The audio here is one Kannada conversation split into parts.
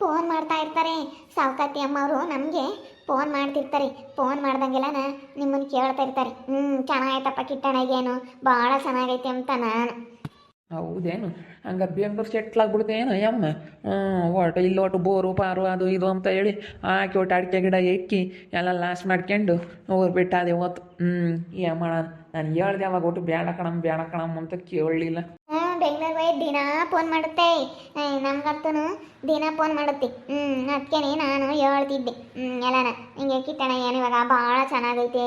ಫೋನ್ ಮಾಡ್ತಾ ಇರ್ತಾರೆ. ಸಾವುಕಾತಿ ಅಮ್ಮವರು ನಮಗೆ ಫೋನ್ ಮಾಡ್ತಿರ್ತಾರೆ. ಫೋನ್ ಮಾಡ್ದಂಗೆಲ್ಲನ ನಿಮ್ಮನ್ನು ಕೇಳ್ತಾ ಇರ್ತಾರೆ. ಹ್ಞೂ ಚೆನ್ನಾಗೈತಪ್ಪ ಕಿಟ್ಟಣಗೇನು ಭಾಳ ಚೆನ್ನಾಗೈತೆ ಅಂತ ನಾನು. ಹೌದೇನು? ಹಂಗೆ ಬೆಂಗ್ಳೂರು ಏನು ಯಮ್ಮ? ಹ್ಞೂ ಒಟ್ಟು ಇಲ್ಲಿ ಒಟ್ಟು ಬೋರು ಪಾರು ಅದು ಇದು ಅಂತ ಹೇಳಿ ಹಾಕಿ ಒಟ್ಟು ಅಡಿಕೆ ಗಿಡ ಎಕ್ಕಿ ಎಲ್ಲ ಲಾಸ್ ಮಾಡ್ಕೊಂಡು ಊರು ಬಿಟ್ಟು ಅದೇ ಹೊತ್ತು. ಹ್ಞೂ ಏನು ಮಾಡೋಣ ನಾನು ಹೇಳ್ದೆ ಅವಾಗ ಒಟ್ಟು ಬೇಡ ಕಣಮ್ ಬೇಡ ಕಣಮ್ ಅಂತ ಕೇಳಲಿಲ್ಲ. ಬೆಂಗಳೂರು ದಿನ ಫೋನ್ ಮಾಡುತ್ತೆ. ನಮ್ಗಂತೂ ದಿನ ಫೋನ್ ಮಾಡುತ್ತೆ. ಹ್ಞೂ ಅದಕ್ಕೇನೆ ನಾನು ಹೇಳ್ತಿದ್ದೆ. ಹ್ಞೂ ಎಲ್ಲನ ಹಿಂಗೆ ಕಿತ್ತಣ ಏನು ಇವಾಗ ಭಾಳ ಚೆನ್ನಾಗೈತೆ.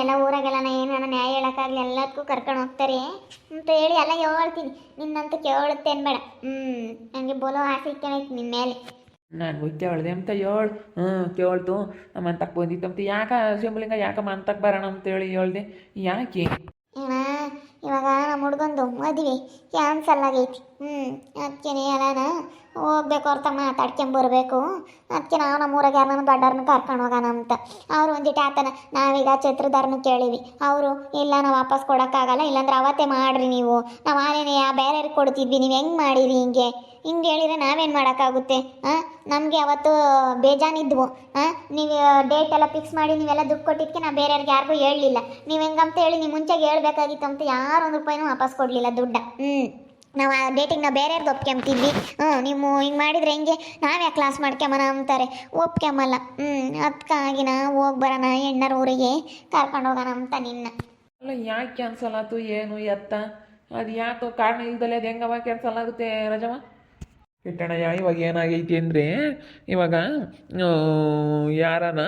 ಎಲ್ಲ ಊರಾಗೆಲ್ಲ ಏನಾರ ನ್ಯಾಯ ಹೇಳೋಕ್ಕಾಗಲಿ ಎಲ್ಲದಕ್ಕೂ ಕರ್ಕೊಂಡು ಹೋಗ್ತಾರೆ. ಅಂತ ಹೇಳಿ ಎಲ್ಲ ಹೇಳ್ತೀನಿ. ನಿನ್ನಂತೂ ಕೇಳುತ್ತೆ ಅನ್ಬೇಡ. ಹ್ಞೂ ನನಗೆ ಬೋಲೋ ಆಸೆ ಇಕ್ಕಣೈತಿ ನಿಮ್ಮ ಮೇಲೆ. ನಾನು ಹೋಗಿ ಕೇಳ್ದೆ ಅಂತ ಹೇಳು. ಹ್ಞೂ ಕೇಳ್ತು. ನಮ್ಮ ಅಂತಕ್ಕೆ ಬಂದಿತ್ತಂತ ಯಾಕ ಶಿವಲಿಂಗ ಯಾಕಮ್ಮ ಅಂತಕ್ಕೆ ಬರೋಣ ಅಂತೇಳಿ ಹೇಳ್ದೆ. ಯಾಕೆ? ಏನ ಹುಡ್ಗಂದು ಮದುವೆ ಕ್ಯಾನ್ಸಲ್ ಆಗೈತಿ. ಹ್ಞೂ ಅದಕ್ಕೆ ಹೇಳೋಣ ಹೋಗ್ಬೇಕು ಅವ್ರ ತಮ್ಮ ಮಾತಾಡ್ಕೊಂಬರ್ಬೇಕು ಅದಕ್ಕೆ ನಾವು ನಮ್ಮ ಊರಾಗ ಯಾರನ್ನ ದೊಡ್ಡವ್ರನ್ನ ಕರ್ಕೊಂಡು ಹೋಗೋಣ ಅಂತ. ಅವ್ರು ಒಂದಿಟ್ಟು ಆತನ, ನಾವೀಗ ಛತ್ರದಾರನ ಕೇಳೀವಿ. ಅವರು, ಇಲ್ಲ ನಾವು ವಾಪಸ್ ಕೊಡೋಕ್ಕಾಗಲ್ಲ, ಇಲ್ಲಾಂದ್ರೆ ಅವತ್ತೇ ಮಾಡ್ರಿ ನೀವು. ನಾವು ಆನೇನೆ ಬೇರೆಯವ್ರಿಗೆ ಕೊಡ್ತಿದ್ವಿ, ನೀವು ಹೆಂಗೆ ಮಾಡಿರಿ ಹಿಂಗೆ? ಹಿಂಗೆ ಹೇಳಿದರೆ ನಾವೇನು ಮಾಡೋಕ್ಕಾಗುತ್ತೆ? ಹಾಂ ನಮಗೆ ಅವತ್ತು ಬೇಜಾನಿದ್ವು ಹಾಂ ನೀವು ಡೇಟ್ ಎಲ್ಲ ಫಿಕ್ಸ್ ಮಾಡಿ ನೀವೆಲ್ಲ ದುಡ್ಡು ಕೊಟ್ಟಿದ್ದಕ್ಕೆ ನಾವು ಬೇರೆಯವ್ರಿಗೆ ಯಾರಿಗೂ ಹೇಳಲಿಲ್ಲ. ನೀವು ಹೆಂಗಂತ ಹೇಳಿ ನೀವು ಮುಂಚೆಗೆ ಹೇಳಬೇಕಾಗಿತ್ತು ಅಂತ ಯಾರು ಒಂದು ರೂಪಾಯಿನೂ ವಾಪಸ್ ಕೊಡಲಿಲ್ಲ ದುಡ್ಡ. ಹ್ಞೂ ನಾವು ಆ ಡೇಟಿಗೆ ನಾವು ಬೇರೆಯವ್ರಿಗೆ ಒಪ್ಕೊಂಬ್ತಿದ್ವಿ. ಹ್ಞೂ ನೀವು ಹಿಂಗೆ ಮಾಡಿದ್ರೆ ಹೆಂಗೆ? ನಾವೇ ಕ್ಲಾಸ್ ಮಾಡ್ಕೊಂಬನ ಅಂತಾರೆ. ಒಪ್ಕೊಂಬಲ್ಲ. ಹ್ಞೂ ಅದಕ್ಕಾಗಿ ನಾ ಹೋಗಿ ಬರೋಣ ಹೆಣ್ಣರ ಊರಿಗೆ. ಕರ್ಕೊಂಡು ಹೋಗೋಣ ಅಂತ ನಿನ್ನ. ಅಲ್ಲ, ಯಾಕೆ ಕ್ಯಾನ್ಸಲ್ ಆಯ್ತು ಏನು, ಎತ್ತ? ಅದು ಯಾಕೆ ಕಾರಣ ಇಲ್ದಲೇ ಅದು ಹೆಂಗವ ಕ್ಯಾನ್ಸಲ್ ಆಗುತ್ತೆ ರಜವ ಕಿಟ್ಟಣಯ್ಯ, ಇವಾಗ ಏನಾಗೈತಿ ಅಂದರೆ, ಇವಾಗ ಯಾರನ,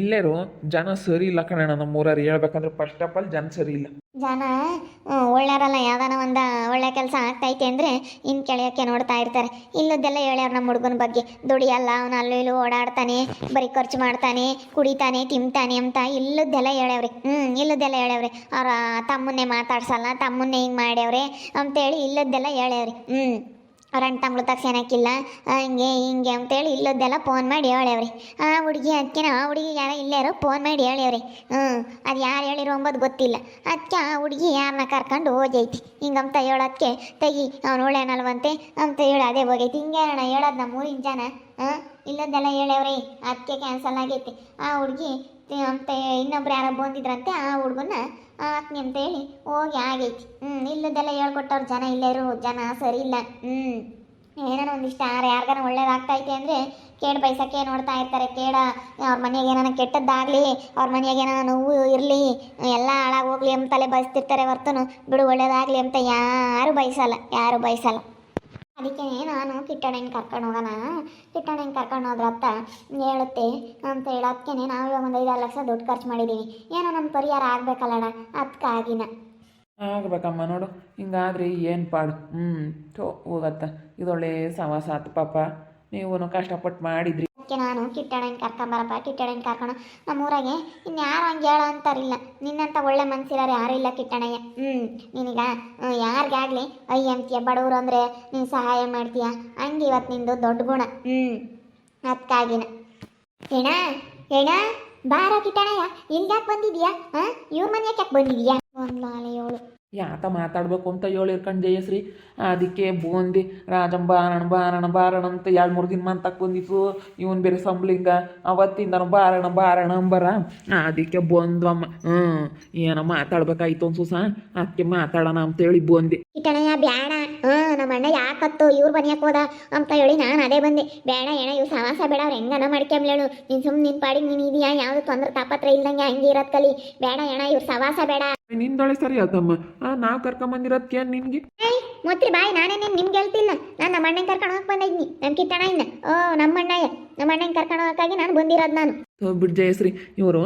ಇಲ್ಲೇರು, ಜನ ಸರಿ ಇಲ್ಲ ಕಣಣ್ಣ ನಮ್ಮ ಊರವ್ರು ಹೇಳ್ಬೇಕಂದ್ರೆ ಫಸ್ಟ್ ಆಫ್ ಆಲ್ ಜನ ಸರಿ ಇಲ್ಲ. ಜನ ಒಳ್ಳೆಯವರಲ್ಲ, ಯಾವ್ದಾನ ಒಂದು ಒಳ್ಳೆ ಕೆಲಸ ಆಗ್ತೈತೆ ಅಂದರೆ ಇನ್ನು ಕೆಳೆಯೋಕ್ಕೆ ನೋಡ್ತಾ ಇರ್ತಾರೆ. ಇಲ್ಲದೆಲ್ಲ ಹೇಳ್ಯಾರ ನಮ್ಮ ಹುಡುಗನ ಬಗ್ಗೆ. ದುಡಿಯಲ್ಲ, ಅವನು ಅಲ್ಲೂ ಇಲ್ಲೂ ಓಡಾಡ್ತಾನೆ, ಬರೀ ಖರ್ಚು ಮಾಡ್ತಾನೆ, ಕುಡಿತಾನೆ, ತಿಂತಾನೆ ಅಂತ ಇಲ್ಲದ್ದೆಲ್ಲ ಹೇಳ್ಯಾವ್ರಿ. ಹ್ಞೂ ಇಲ್ಲದ್ದೆಲ್ಲ ಹೇಳ್ಯಾವ್ರಿ. ಅವ್ರ ತಮ್ಮನ್ನೇ ಮಾತಾಡ್ಸಲ್ಲ, ತಮ್ಮನ್ನೇ ಹಿಂಗೆ ಮಾಡ್ಯಾವ್ರೆ ಅಂತೇಳಿ ಇಲ್ಲದ್ದೆಲ್ಲ ಹೇಳ್ಯಾವ್ರಿ. ಹ್ಞೂ ಅಣ್ಣ ತಮ್ಮಳು ತಕ್ಷಣಕ್ಕಿಲ್ಲ ಹಂಗೆ, ಹಿಂಗೆ ಅಂತೇಳಿ ಇಲ್ಲದ್ದೆಲ್ಲ ಫೋನ್ ಮಾಡಿ ಹೇಳ್ಯಾವ್ರಿ. ಆ, ಹುಡುಗಿ ಅದಕ್ಕೆ ಆ ಹುಡುಗಿ ಯಾರ ಇಲ್ಲಾರೋ ಫೋನ್ ಮಾಡಿ ಹೇಳ್ಯಾವ್ರಿ. ಹ್ಞೂ, ಅದು ಯಾರು ಹೇಳಿರೋ ಅಂಬೋದು ಗೊತ್ತಿಲ್ಲ. ಅದಕ್ಕೆ ಆ ಹುಡುಗಿ ಯಾರನ್ನ ಕರ್ಕೊಂಡು ಹೋಗೈತಿ ಹಿಂಗಂತ ಹೇಳೋದಕ್ಕೆ ತೆಗಿ, ಅವ್ನು ಒಳ್ಳೆನಲ್ವಂತೆ. ಅಂತ ಹೇಳಿ ಅದೇ ಹೋಗೈತಿ ಹಿಂಗೆ ಅಣ್ಣ ಹೇಳೋದು ನಮ್ಮ ಊರಿನ ಜನ ಹಾಂ ಇಲ್ಲದ್ದೆಲ್ಲ ಹೇಳ್ಯಾವ್ರಿ. ಅದಕ್ಕೆ ಕ್ಯಾನ್ಸಲ್ ಆಗೈತಿ. ಆ ಹುಡುಗಿ ಅಂತ ಇನ್ನೊಬ್ರು ಯಾರೋ ಬಂದಿದ್ರಂತೆ, ಆ ಹುಡುಗನ ಆತ್ನಿ ಅಂತೇಳಿ ಹೋಗಿ ಆಗೈತಿ. ಹ್ಞೂ ಇಲ್ಲದೆಲ್ಲ ಹೇಳ್ಕೊಟ್ಟವ್ರು ಜನ ಇಲ್ಲೇರು, ಜನ ಸರಿ ಇಲ್ಲ. ಹ್ಞೂ ಏನಾರ ಒಂದಿಷ್ಟ ಯಾರು ಯಾರ್ಗಾನ ಒಳ್ಳೇದಾಗ್ತೈತೆ ಅಂದರೆ ಕೇಡ್ ಬಯಸಕ್ಕೆ ನೋಡ್ತಾ ಇರ್ತಾರೆ. ಕೇಡ, ಅವ್ರ ಮನೆಗೆ ಏನಾರ ಕೆಟ್ಟದ್ದಾಗಲಿ, ಅವ್ರ ಮನೆಯಾಗ ಏನಾರ ನೋವು ಇರಲಿ, ಎಲ್ಲ ಹಾಳಾಗಿ ಹೋಗ್ಲಿ ಅಂತಲೇ ಬಯಸ್ತಿರ್ತಾರೆ ಹೊರ್ತನು. ಬಿಡು, ಒಳ್ಳೇದಾಗಲಿ ಅಂತ ಯಾರು ಬಯಸಲ್ಲ ಯಾರು ಬಯಸಲ್ಲ ಅದಕ್ಕೆ ನಾನು ಕಿಟ್ಟಣ್ಣನ ಕರ್ಕೊಂಡು ಹೋಗೋಣ. ಕಿಟ್ಟಣ್ಣನ ಕರ್ಕೊಂಡು ಹೋದ್ರತ್ತ ಹೇಳುತ್ತೆ ಅಂತ ಹೇಳೋದಕ್ಕೆ ನಾವು ಇವಾಗ ಒಂದು ಐದಾರು ಲಕ್ಷ ದುಡ್ಡು ಖರ್ಚು ಮಾಡಿದ್ದೀವಿ ಏನೋ ನಮ್ಮ ಪರಿಹಾರ ಆಗಬೇಕಲ್ಲಣ್ಣ. ಅದಕ್ಕಾಗಿನ ಆಗ್ಬೇಕಮ್ಮ ನೋಡು. ಹಿಂಗಾದ್ರಿ ಏನು ಪಾಡು? ಹ್ಞೂ ಹೋಗತ್ತ. ಇದೊಳ್ಳೆ ಸವಾಸ ಆತು ಪಾಪ. ನೀವು ಕಷ್ಟಪಟ್ಟು ಮಾಡಿದ್ರಿ. ಅದಕ್ಕೆ ನಾನು ಕಿಟ್ಟಣ್ಣನ ಕರ್ಕೊಂಬರಪ್ಪ ಕಿಟ್ಟಣ್ಣನ ಕರ್ಕೊಂಡು. ನಮ್ಮ ಊರಾಗೆ ಇನ್ಯಾರು ಹಂಗೆ ಹೇಳೋ ಅಂತಾರಿಲ್ಲ. ನಿನ್ನಂಥ ಒಳ್ಳೆ ಮನ್ಸಿರೋರು ಯಾರೂ ಇಲ್ಲ ಕಿಟ್ಟಣ್ಣಯ್ಯ ಹ್ಞೂ ನಿನಗ ಯಾರಿಗಾಗಲಿ ಅಯ್ಯ ಅಂತೀಯ ಬಡವರು ಅಂದರೆ ನೀನು ಸಹಾಯ ಮಾಡ್ತೀಯ. ಹಂಗೆ ಇವತ್ತು ನಿಂದು ದೊಡ್ಡ ಗುಣ. ಹ್ಞೂ ಅದಕ್ಕಾಗಿನ ಹೆಣ ಹೆಣ, ಬಾರ ಕಿಟ್ಟಣ್ಣಯ್ಯ ಇಲ್ಗ್ಯಾಕೆ ಬಂದಿದ್ಯಾ ಹಾಂ ಇವ್ರ ಮನೆ ಯಾಕೆ ಬಂದಿದ್ಯಾ ಒಂದು ಏಳು ಯಾತ ಮಾತಾಡ್ಬೇಕು ಅಂತ ಹೇಳಿರ್ಕಂಡು ಜಯಶ್ರೀ. ಅದಕ್ಕೆ ಬೂಂದಿ ರಾಜಂಬ ಬಾರಣ ಬಾರಣ ಬಾರಣ ಅಂತ ಎರಡು ಮೂರು ದಿನ ಮಂತಕ್ಕೆ ಬಂದಿತ್ತು. ಇವನ್ ಬೇರೆ ಸಂಬ್ಳಿಂಗ ಅವತ್ತಿಂದ ಬಾರಣ ಬಾರಣ ಅಂಬರ. ಅದಕ್ಕೆ ಬಂದ್ವಮ್ಮ ಹ್ಞೂ ಏನೋ ಮಾತಾಡ್ಬೇಕಾಯ್ತು ಅನ್ಸುಸ. ಅದಕ್ಕೆ ಮಾತಾಡೋಣ ಅಂತೇಳಿ ಬಂದೆ. ಬ್ಯಾಡ ನಮ್ಮ ಅಣ್ಣ ಯಾಕತ್ತು ಇವ್ರ ಬನಿಯಕ್ಕೆ ಹೋದ ಅಂತ ಹೇಳಿ ನಾನು ಅದೇ ಬಂದೆ. ಬೇಡ ಏನ ಇವ್ ಸವಾಸ ಬೇಡ ಅವ್ರು ಹೆಂಗನ ಮಾಡ್ಕೊಂಬ್ಲೇಳು ನೀನ್ ಸುಮ್ಮನೆ ನಿನ್ ಪಾಡಿಗೆ ನೀನು ಇದೆಯಾ? ಯಾವುದು ತೊಂದರೆ ತಾಪತ್ರ ಇಲ್ದಂಗೆ ಹಂಗೆ ಇರೋದ್ ಕಲಿ. ಬೇಡ ಏನ ಇವ್ರು ಸವಾಸ ಬೇಡ. ನಿಂದೊಳೆ ಸರಿ ಅದಮ್ಮ ನಾವ್ ಕರ್ಕೊಂಬಂದಿರೋದಕ್ಕೆ ನಿನಗೆ? ಮೊತ್ರಿ ಬಾಯ್ ನಾನೇನೇ ನಿಮ್ಗೆ ಹೇಳ್ತಿಲ್ಲ? ನಾನು ನಮ್ಮ ಅಣ್ಣನ ಕರ್ಕೊಂಡು ಹೋಗ್ ಬಂದಿದ್ನಿ. ನಮ್ಮ ಕಿಟ್ಟಣ್ಣ ಓ ನಮ್ಮ ಅಣ್ಣಯ್ಯ. ನಮ್ಮ ಅಣ್ಣನ ಕರ್ಕೊಂಡು ಹೋಗಕ್ಕಾಗಿ ನಾನು ಬಂದಿರೋದು ನಾನು. ಬಿಡ್ ಜಯಶ್ರೀ ಇವರು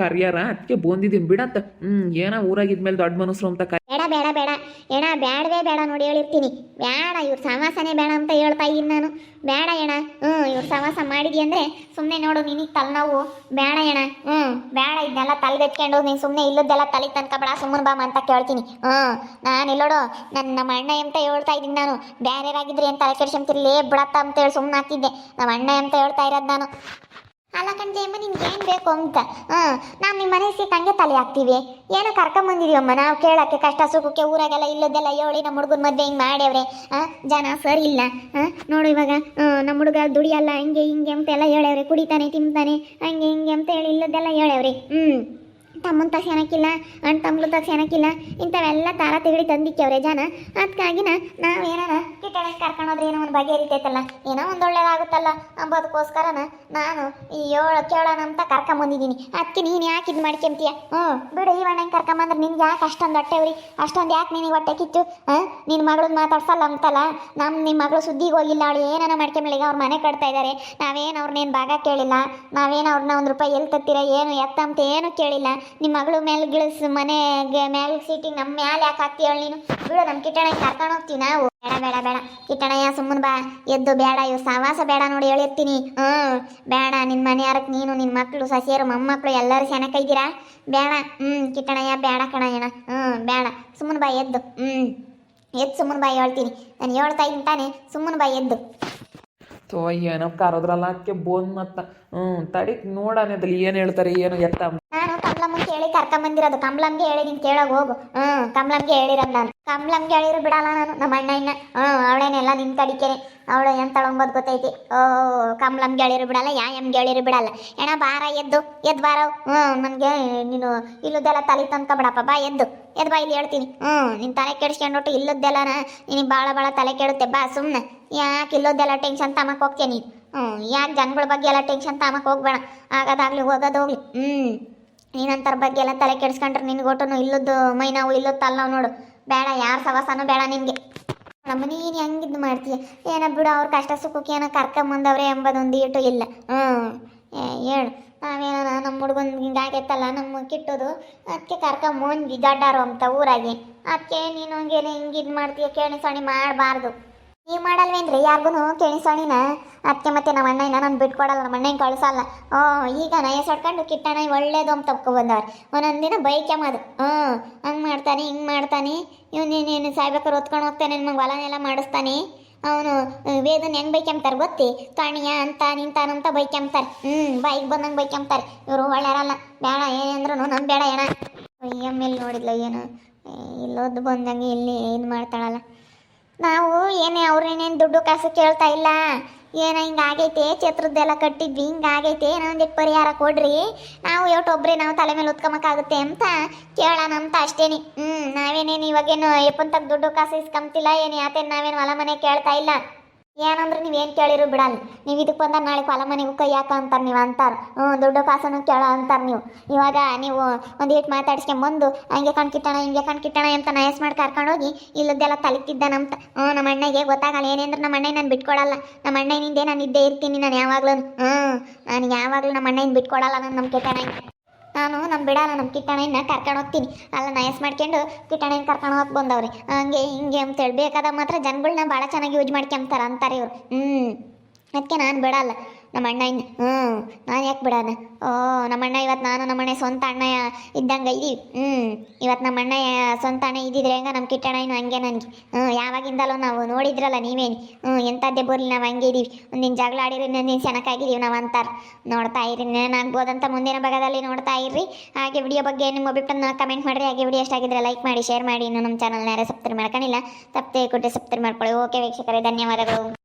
ಕರ್ಯಾರ ಅದಕ್ಕೆ ಬಂದಿದ್ದೀನಿ. ಬಿಡತ್ತ. ಹ್ಮ್ ಏನೋ ಊರಾಗಿದ್ಮೇಲೆ ದೊಡ್ಡ ಮನಸ್ಸು ಅಂತ ಬೇಡ ಬೇಡ ಬೇಡ. ಏಣ ಬೇಡವೇ ಬೇಡ ನೋಡಿ ಹೇಳಿರ್ತೀನಿ. ಬೇಡ ಇವ್ರ ಸಮಾಸನೇ ಬೇಡ ಅಂತ ಹೇಳ್ತಾ ಇದ್ದೀನಿ ನಾನು. ಬೇಡ ಏಣ. ಹ್ಞೂ ಇವ್ರ ಸಮಾಸ ಮಾಡಿದಿ ಅಂದರೆ ಸುಮ್ಮನೆ ನೋಡು ನಿನಗೆ ತಲೆನೋವು. ಬೇಡ ಏಣ. ಹ್ಞೂ ಬೇಡ ಇದನ್ನೆಲ್ಲ ತಲೆಗೆಟ್ಕೊಂಡು ನೀನು ಸುಮ್ಮನೆ ಇಲ್ಲದ್ದೆಲ್ಲ ತಲೆ ತನಕ ಬೇಡ ಸುಮ್ಮನೆ ಬಾಮ ಅಂತ ಕೇಳ್ತೀನಿ. ಹ್ಞೂ ನಾನು ಇಲ್ಲೋಡು ನನ್ನ ನಮ್ಮ ಅಣ್ಣ ಅಂತ ಹೇಳ್ತಾ ಇದ್ದೀನಿ ನಾನು. ಬೇರೆಯವರಾಗಿದ್ರೆ ಏನು ತಲೆ ಕೆಡ್ಸ್ಕೊಂತಿರ್ಲೇ ಬಿಡತ್ತ ಅಂತೇಳಿ ಸುಮ್ಮನೆ ಹಾಕಿದ್ದೆ. ನಮ್ಮ ಅಣ್ಣ ಅಂತ ಹೇಳ್ತಾ ಇರೋದು ನಾನು. ಅಲ್ಲ ಕಣ್ಜಯಮ್ಮ ನಿಮ್ಗೆ ಏನು ಬೇಕು ಅಂತ? ಹಾಂ ನಾವು ನಿಮ್ಮ ಮನೆ ಸಿಕ್ಕಂಗೆ ತಲೆ ಹಾಕ್ತೀವಿ. ಏನೋ ಕರ್ಕೊಂಬಂದಿದೀವಮ್ಮ ನಾವು ಕೇಳಕ್ಕೆ ಕಷ್ಟ, ಸುಖಕ್ಕೆ ಊರಾಗೆಲ್ಲ ಇಲ್ಲದೆಲ್ಲ ಹೇಳಿ ನಮ್ಮ ಹುಡುಗನ ಮದುವೆ ಹಿಂಗೆ ಮಾಡ್ಯವ್ರೆ. ಹಾಂ, ಜನ ಸರಿ ಇಲ್ಲ. ಹಾಂ, ನೋಡು ಇವಾಗ ನಮ್ಮ ಹುಡುಗ ದುಡಿಯಲ್ಲ, ಹಂಗೆ ಹಿಂಗೆ ಅಂತೆಲ್ಲ ಹೇಳವ್ರೆ ಕುಡಿತಾನೆ, ತಿಂತಾನೆ, ಹಂಗೆ ಹಿಂಗೆ ಅಂತ ಹೇಳಿ ಇಲ್ಲದೆಲ್ಲ ಹೇಳವ್ರಿ ಹ್ಞೂ ತಮ್ಮಂತ ಏನಕ್ಕಿಲ್ಲ, ಅಣ್ಣ ತಮ್ಮಲು ತಕ್ಷ ಏನಕ್ಕಿಲ್ಲ, ಇಂಥವೆಲ್ಲ ತಾರ ತಿಗಡಿ ತಂದಿಕ್ಕವ್ರೆ ಜನ ಅದಕ್ಕಾಗಿನ ನಾವೇನಾರ ಕಿಟ್ಟಣ ಕರ್ಕೊಂಡೋದ್ರೆ ಏನೋ ಒಂದು ಬಗೆಹರಿತೈತಲ್ಲ ಏನೋ ಒಂದು ಒಳ್ಳೇದಾಗುತ್ತಲ್ಲ ಅಂಬೋದಕ್ಕೋಸ್ಕರನ ನಾನು ಈ ಏಳು ಕೇಳೋಣ ಅಂತ ಕರ್ಕೊಂಬಂದಿದ್ದೀನಿ. ಅದಕ್ಕೆ ನೀನು ಯಾಕೆ ಇದು ಮಾಡ್ಕೊಂತೀಯ? ಹ್ಞೂ, ಬಿಡು, ಈ ಅಣ್ಣಂಗೆ ಕರ್ಕೊಂಬಂದ್ರೆ ನಿನ್ಗೆ ಯಾಕೆ ಅಷ್ಟೊಂದು ಹೊಟ್ಟೆ ಉರಿ? ಅಷ್ಟೊಂದು ಯಾಕೆ ನಿನಗೆ ಹೊಟ್ಟೆ ಕಿತ್ತು? ಹಾಂ? ನಿನ್ನ ಮಗಳನ್ನ ಮಾತಾಡ್ಸಲ್ಲ ಅಂತಲ್ಲ? ನಮ್ಮ ನಿಮ್ಮ ಮಗಳು ಸುದ್ದಿಗೆ ಹೋಗಿಲ್ಲ, ಅವಳು ಏನಾನ ಮಾಡ್ಕೊಂಬಳಿ ಅವ್ರ ಮನೆ ಕಟ್ತಾ ಇದ್ದಾರೆ ನಾವೇನು ಅವ್ರನ್ನೇನು ಭಾಗ ಕೇಳಿಲ್ಲ? ನಾವೇನು ಅವ್ರನ್ನ ಒಂದು ರೂಪಾಯಿ ಎಲ್ಲಿ ತತ್ತೀರ, ಏನು ಎತ್ತ ಅಂತ ಏನು ಕೇಳಿಲ್ಲ. ನಿಮ್ಮ ಮಗಳು ಮೇಲೆ ಗಿಳಿಸ್ ಮನೆಗೆ, ಮೇಲೆ ಸೀಟಿಗೆ ನಮ್ಮ ಮ್ಯಾಲೆ ಯಾಕೆ ಹಾಕ್ತೀಯ ನೀನು? ಬಿಡು ನಮ್ಮ ಕಿಟ್ಟಣ ಕರ್ಕೊಂಡು ಹೋಗ್ತೀವಿ ನಾವು. ಬೇಡ ಬೇಡ ಬೇಡ. ಕಿಟ್ಟಣಯ್ಯ ಸುಮ್ಮನೆ ಬಾ. ಎದ್ದು ಬೇಡ ಇವು ಸವಾಸ ಬೇಡ ನೋಡಿ ಹೇಳಿರ್ತೀನಿ ಹ್ಞೂ. ಬೇಡ ನಿನ್ನ ಮನೆಯಾರಕ್ಕೆ ನೀನು ನಿನ್ನ ಮಕ್ಕಳು ಸಸಿಯರು ಮೊಮ್ಮಕ್ಕಳು ಎಲ್ಲರೂ ಚೆನ್ನಾಗಿ ಇದ್ದೀರಾ ಬೇಡ. ಹ್ಞೂ ಕಿಟ್ಟಣಯ್ಯ ಬೇಡ ಕಣಯ್ಯಣ ಹ್ಞೂ, ಬೇಡ. ಸುಮ್ಮನೆ ಬಾ, ಎದ್ದು. ಹ್ಞೂ. ಎದ್ದು ಸುಮ್ಮನೆ ಬಾ, ಹೇಳ್ತೀನಿ. ನಾನು ಹೇಳ್ತಾ ಇದ್ದೀನಿ ತಾನೆ. ಸುಮ್ಮನೆ ಬಾ, ಎದ್ದು. ಸೊ ಏನೋ ಕರೋದ್ರಲ್ಲ ಅದಕ್ಕೆ ಬೋನ್ ಮತ್ತ. ಹ್ಞೂ ತಡಿ ನೋಡೋಣ ಅದ್ರಲ್ಲಿ ಏನು ಹೇಳ್ತಾರೆ, ಏನು ಎತ್ತ ಕಮಲಮ್ಮನ್ ಕೇಳಿ ಕರ್ಕೊಂಬಂದಿರೋದು ಕಮಲಮ್ಗೆ ಹೇಳಿ, ನೀನು ಕೇಳೋಗ ಹೋಗು. ಹ್ಞೂ ಕಮಲಮ್ಗೆ ಹೇಳಿರಲ್ಲ ನಾನು ಕಮಲಮ್ಗೆ ಹೇಳಿರು ಬಿಡಲ್ಲ ನಾನು, ನಮ್ಮ ಅಣ್ಣ ಇನ್ನ. ಹ್ಞೂ ಅವಳೇನೆಲ್ಲ ನಿನ್ ಕಡಿಕೇನೆ. ಅವಳು ಏನು ಅಂಬೋದು ಗೊತ್ತೈತಿ? ಓ, ಕಮಲಮ್ಗೆ ಹೇಳಿರು ಬಿಡಲ್ಲ ಯಾ ಎಮ್ಗೆ ಹೇಳಿರು ಬಿಡಲ್ಲ. ಏನ ಬಾರ ಎದ್ದು ಎದ್ದು ಬಾರ. ಹ್ಞೂ ನನಗೆ ನೀನು ಇಲ್ಲದೆಲ್ಲ ತಲೆ ತಂದ್ಕೊಬಿಡಪ್ಪ. ಬಾ, ಎದ್ದು. ಎದ್ದು ಬಾ, ಇಲ್ಲಿ ಹೇಳ್ತೀನಿ. ಹ್ಞೂ ನಿನ್ನ ತಲೆ ಕೆಡಿಸ್ಕೊಂಡ್ಬಿಟ್ಟು ಇಲ್ಲದೆಲ್ಲ ನಿನಗೆ ಭಾಳ ಭಾಳ ತಲೆ ಕೆಡುತ್ತೆ. ಬಾ ಸುಮ್ಮನೆ ಯಾಕೆ ಇಲ್ಲೋದೆಲ್ಲ ಟೆನ್ಷನ್ ತಮಕ್ಕೆ ಹೋಗ್ತೀನಿ ಹ್ಞೂ ಯಾಕೆ ಜನಗಳ ಬಗ್ಗೆ ಎಲ್ಲ ಟೆನ್ಷನ್ ತಮಕ್ಕೆ ಹೋಗ್ಬೇಡ. ಆಗೋದಾಗ್ಲಿ ಹೋಗೋದೋಗ್ಲಿ ಹ್ಞೂ ನೀನಂತರ ಬಗ್ಗೆ ಎಲ್ಲ ತಲೆ ಕೆಡಿಸ್ಕೊಂಡ್ರೆ ನಿನ್ಗೊಟ್ಟು ಇಲ್ಲದ್ದು ಮೈ ನಾವು ತಲ್ಲ ನೋಡು. ಬೇಡ, ಯಾರ ಸವಾಸನೂ ಬೇಡ ನಿನಗೆ. ನಮ್ಮ ನೀನು ಹೆಂಗಿದ್ದು ಮಾಡ್ತೀಯ? ಏನೋ ಬಿಡು, ಅವ್ರ ಕಷ್ಟ ಸುಖಕ್ಕೆ ಏನೋ ಕರ್ಕೊಂಬಂದವ್ರೆ ಎಂಬುದೊಂದು ಈಟು ಇಲ್ಲ. ಹ್ಞೂ ಹೇಳು. ನಾವೇನೋ ನಮ್ಮ ಹುಡುಗನ ಹಿಂಗಾಗೈತಲ್ಲ, ನಮ್ಮ ಕಿಟ್ಟೋದು. ಅದಕ್ಕೆ ಕರ್ಕೊಂಬಂದ್ವಿ ಗಡ್ಡಾರು ಅಂತ ಊರಾಗೆ. ಅದಕ್ಕೆ ನೀನು ಹಂಗೇನೆ ಹಿಂಗೆ ಇದು ಮಾಡ್ತೀಯ ಕೇಳಿ ಸಣಿ ಮಾಡಬಾರ್ದು. ನೀವು ಮಾಡಲ್ವೇನ್ರಿ? ಯಾರಿಗೂ ಕೇಳಿಸೋಣಿನ ಅದಕ್ಕೆ ಮತ್ತೆ ನಮ್ಮ ಅಣ್ಣ ನಾನು ಬಿಟ್ಕೊಡಲ್ಲ ನಮ್ಮ ಅಣ್ಣನ ಕಳಿಸಲ್ಲ. ಓ, ಈಗ ನಯ ಸಡ್ಕೊಂಡು ಕಿಟ್ಟಣ ಒಳ್ಳೇದು ಅಂತ ತಪ್ಕೊಬಂದವ್ರು ಒಂದೊಂದು ದಿನ ಮಾದ್ರಿ ಹ್ಞೂ, ಹಂಗೆ ಮಾಡ್ತಾನೆ, ಹಿಂಗ್ ಮಾಡ್ತಾನೆ. ಇವ್ನು ನೀನು ಸಾಯ್ಬೇಕಾದ್ರೆ ಹೊತ್ಕೊಂಡು ಹೋಗ್ತಾನೆ ನಿಮ್ಗೆ ಹೊಲನೆಲ್ಲ ಮಾಡಿಸ್ತಾನೆ. ಅವನು ವೇದನ್ ಹೆಂಗೆ ಬೈಕ್ಯಂತಾರೆ ಗೊತ್ತಿ? ತಾಣಿಯ ಅಂತ ನಿಂತಾನಂತ ಬೈಕ್ಯಂತಾರೆ ಹ್ಞೂ, ಬೈಕ್ ಬಂದಂಗೆ ಬೈಕ್ಯಂತಾರೆ ಇವರು ಒಳ್ಳೆಯರಲ್ಲ ಬೇಡ ಏನಂದ್ರೂ ನಮ್ಮ ಬೇಡ, ಏನ? ಎಮ್ಮೆಲ್ಲಿ ನೋಡಿದ್ಲ ಏನು? ಇಲ್ಲೋದು ಬಂದಂಗೆ ಇಲ್ಲಿ ಇದು ಮಾಡ್ತಾಳಲ್ಲ. ನಾವು ಏನೇ ಅವ್ರೇನೇನು ದುಡ್ಡು ಕಾಸು ಕೇಳ್ತಾ ಇಲ್ಲ. ಏನೋ ಹಿಂಗಾಗೈತೆ ಛತ್ರದ್ದೆಲ್ಲ ಕಟ್ಟಿದ್ವಿ ಹಿಂಗಾಗೈತೆ ಏನೋ ಒಂದಿಟ್ಟು ಪರಿಹಾರ ಕೊಡ್ರಿ. ನಾವು ಒಬ್ಬರೇ ನಾವು ತಲೆ ಮೇಲೆ ಉತ್ಕೊಂಬಕ್ಕಾಗುತ್ತೆ ಅಂತ ಕೇಳೋಣ ಅಂತ ಅಷ್ಟೇನಿ. ಹ್ಞೂ ನಾವೇನೇನು ಇವಾಗೇನು ಎಪ್ಪಂತಾಗ ದುಡ್ಡು ಕಾಸು ಇಸ್ಕೊಂತಿಲ್ಲ ಏನು ಯಾತೇನು ನಾವೇನು ಹೊಲ ಮನೆ ಕೇಳ್ತಾ ಇಲ್ಲ. ಏನಂದ್ರೆ ನೀವೇನು ಕೇಳಿರು ಬಿಡಲ್ಲ. ನೀವು ಇದಕ್ಕೆ ಬಂದ ನಾಳೆ ಹೊಲ ಮನೆಗೂ ಕೈ ಹಾಕ ಅಂತಾರೆ ನೀವು ಅಂತಾರೆ. ಹ್ಞೂ, ದುಡ್ಡು ಕಾಸನ್ನು ಕೇಳ ಅಂತಾರೆ ನೀವು. ಇವಾಗ ನೀವು ಒಂದು ಏಟ್ ಮಾತಾಡ್ಸ್ಕೊಂಬಂದು ಹಂಗೆ ಕಣ್ಕಿಟ್ಟಣ ಹಿಂಗೆ ಕಣ್ಕಿಟ್ಟಣ ಅಂತ ನಯಸ್ ಮಾಡಿ ಕರ್ಕೊಂಡೋಗಿ, ಇಲ್ಲದ್ದೆಲ್ಲ ತಲಿತಿದ್ದಾನಂತ ಹ್ಞೂ, ನಮ್ಮ ಅಣ್ಣಗೆ ಗೊತ್ತಾಗಲ್ಲ, ಏನೇಂದ್ರೆ ನಮ್ಮ ಅಣ್ಣ ನಾನು ಬಿಟ್ಕೊಡಲ್ಲ. ನಮ್ಮ ಅಣ್ಣನಿಂದೆ ನಾನು ಇದ್ದೇ ಇರ್ತೀನಿ ನಾನು ಯಾವಾಗಲೂ ಹ್ಞೂ, ನಾನು ಯಾವಾಗಲೂ ನಮ್ಮ ಅಣ್ಣನ ಬಿಟ್ಕೊಡಲ್ಲ ನಾನು ನಮ್ಮ ಕಿಟ್ಟಣ ನಾನು ನಮ್ಮ ಬಿಡಲ್ಲ ನಮ್ಮ ಕಿಟ್ಟಣನ ಕರ್ಕೊಂಡು ಹೋಗ್ತೀನಿ. ಅಲ್ಲ ನಯಸ್ ಮಾಡ್ಕೊಂಡು ಕಿಟ್ಟಣನ ಕರ್ಕೊಂಡು ಹೋಗಿ ಬಂದವ್ರಿ. ಹಂಗೆ ಹಿಂಗೆ ಅಂತೇಳಿ ಬೇಕಾದಾಗ ಮಾತ್ರ ಜನಗಳನ್ನ ಭಾಳ ಚೆನ್ನಾಗಿ ಯೂಸ್ ಮಾಡ್ಕೊಂತಾರೆ ಅಂತಾರೆ ಇವರು. ಹ್ಞೂ ಅದಕ್ಕೆ ನಾನು ಬಿಡಲ್ಲ. ನಮ್ಮ ಅಣ್ಣ ಇನ್ನು ಹ್ಞೂ ನಾನು ಯಾಕೆ ಬಿಡೋಣ ಓ, ನಮ್ಮ ಅಣ್ಣ ಇವತ್ತು ನಾನು ನಮ್ಮ ಅಣ್ಣ ಸ್ವಂತ ಅಣ್ಣ ಇದ್ದಂಗೆ ಇದೀವಿ. ಹ್ಞೂ ಇವತ್ತು ನಮ್ಮ ಅಣ್ಣ ಸ್ವಂತ ಅಣ್ಣ ಇದ್ದಿದ್ರೆ ಹೆಂಗ ನಮ್ಮ ಕಿಟ್ಟಣ ಇನ್ನು ಹಂಗೆ ನನಗೆ. ಹ್ಞೂ ಯಾವಾಗಿಂದಲೋ ನಾವು ನೋಡಿದ್ರಲ್ಲ ನೀವೇನು? ಹ್ಞೂ ಎಂಥದ್ದೇ ಬರಲಿ ನಾವು ಹಂಗೆ ಇದೀವಿ. ಒಂದಿನ ಜಗಳ ಆಡಿರಿ ಇನ್ನೊಂದಿನ ಚೆನ್ನಾಗಿದ್ದೀವಿ ನಾವು ಅಂತಾರೆ. ನೋಡ್ತಾ ಇರಿ ಏನಾಗ್ಬೋದಂತ ಮುಂದಿನ ಭಾಗದಲ್ಲಿ ನೋಡ್ತಾ ಇರ್ರಿ. ಹಾಗೆ ವಿಡಿಯೋ ಬಗ್ಗೆ ನಿಮ್ಮ ಅಭಿಪ್ರಾಯ ಕಮೆಂಟ್ ಮಾಡಿರಿ. ಹಾಗೆ ವಿಡಿಯೋ ಇಷ್ಟ ಆಗಿದ್ರೆ ಲೈಕ್ ಮಾಡಿ ಶೇರ್ ಮಾಡಿ. ಇನ್ನು ನಮ್ಮ ಚಾನಲ್ನ ಯಾರೇ ಸಬ್ಸ್ಕ್ರೈಬ್ ಮಾಡ್ಕೊಂಡಿಲ್ಲ, ತಪ್ಪದೆ ಕೊಟ್ಟು ಸಬ್ಸ್ಕ್ರೈಬ್ ಮಾಡ್ಕೊಳ್ಳಿ. ಓಕೆ ವೀಕ್ಷಕರೇ, ಧನ್ಯವಾದಗಳು.